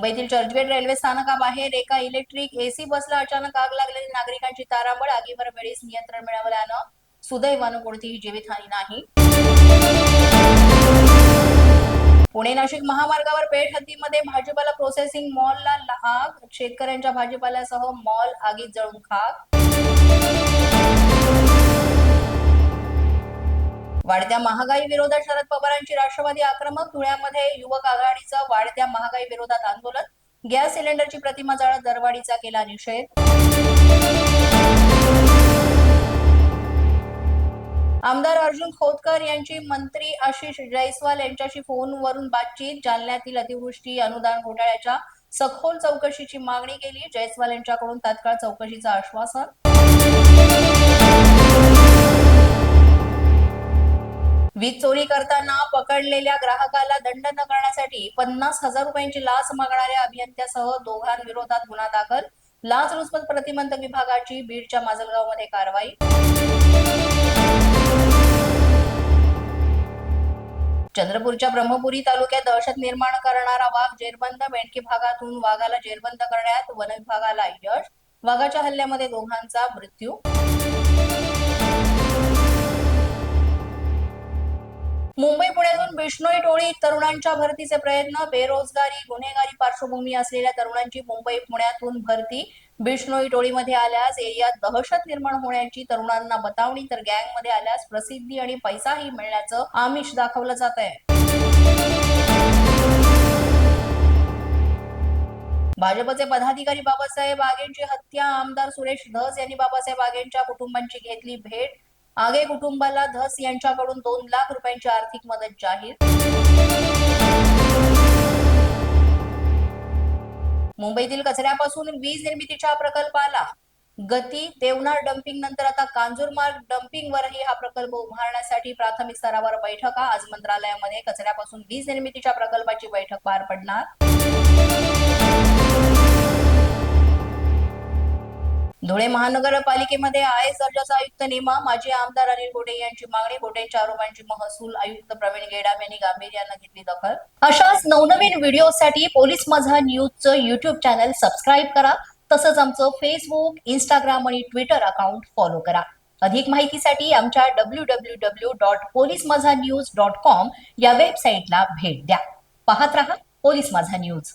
मुंबईतील चर्चगेट रेल्वे स्थानकाबाहेर एका इलेक्ट्रिक एसी बसला अचानक आग लागल्याने नागरिकांची तारांबळ आगीवर वेळीच नियंत्रण मिळवल्यानं सुदैवानं कोणतीही जीवितहानी नाही. पुणे नाशिक महामार्गावर पेठ हद्दीमध्ये भाजीपाला प्रोसेसिंग मॉलला आग शेतकऱ्यांच्या भाजीपाल्यासह मॉल आगीत जळून खाक वाढत्या महागाई विरोधात शरद पवारांची राष्ट्रवादी आक्रमक धुळ्यामध्ये युवक आघाडीचं वाढत्या महागाई विरोधात आंदोलन गॅस सिलेंडरची प्रतिमा जाळत दरवाढीचा केला निषेध. आमदार अर्जुन खोतकर यांची मंत्री आशिष जयस्वाल यांच्याशी फोनवरून बातचीत जालन्यातील अतिवृष्टी अनुदान घोटाळ्याच्या सखोल चौकशीची मागणी केली. जयस्वाल यांच्याकडून तात्काळ चौकशीचं आश्वासन. वीज चोरी करताना पकडलेल्या ग्राहकाला दंड न करण्यासाठी पन्नास हजार रुपयांची लाच मागणाऱ्या अभियंत्यासह दोघांविरोधात गुन्हा दाखल. लाच रुचपत प्रतिबंधक विभागाची बीडच्या माजलगावमध्ये कारवाई. चंद्रपूरच्या ब्रह्मपुरी तालुक्यात दहशत निर्माण करणारा वाघ जेरबंद. मेंढकी भागातून वाघाला जेरबंद करण्यात वन विभागाला यश. वाघाच्या हल्ल्यामध्ये दोघांचा मृत्यू. बिष्णोई टोळी तरुणांच्या भरतीचे प्रयत्न बेरोजगारी गुन्हेगारी पार्श्वभूमी असलेल्या तरुणांची मुंबई पुण्यातून भरती बिष्णोई टोळीमध्ये आल्यास एरियात दहशत निर्माण होण्याची तरुणांना बतावणी तर गँगमध्ये आल्यास प्रसिद्धी आणि पैसाही मिळण्याचं आमिष दाखवलं जात आहे भाजपचे पदाधिकारी बाबासाहेब बागेंची हत्या आमदार सुरेश धस यांनी बाबासाहेब आगेंच्या कुटुंबांची घेतली भेट. आगे कुटुंबाला धस यांच्याकडून दोन लाख रुपयांची आर्थिक मदत जाहीर. मुंबईतील कचऱ्यापासून वीज निर्मितीच्या प्रकल्पाला गती देवनार डम्पिंग नंतर आता कांजूरमार्ग डम्पिंगवरही हा प्रकल्प उभारण्यासाठी प्राथमिक स्तरावर बैठका. आज मंत्रालयामध्ये कचऱ्यापासून वीज निर्मितीच्या प्रकल्पाची बैठक पार पडणार. धुळे महानगरपालिकेमध्ये आय एस दर्जाचा आयुक्त नेमा माजी आमदार अनिल गोटे यांची मागणी गोटेंच्या आरोपांची महसूल आयुक्त प्रवीण गेडाम यांनी गांभीर्यानं घेतली दखल. अशाच नवनवीन व्हिडिओसाठी पोलीस माझा न्यूजचं युट्यूब चॅनल सबस्क्राईब करा. तसंच आमचं फेसबुक इंस्टाग्राम आणि ट्विटर अकाउंट फॉलो करा. अधिक माहितीसाठी आमच्या W W W dot police Majha news dot com या वेबसाईटला भेट द्या. पाहत रहा पोलीस माझा न्यूज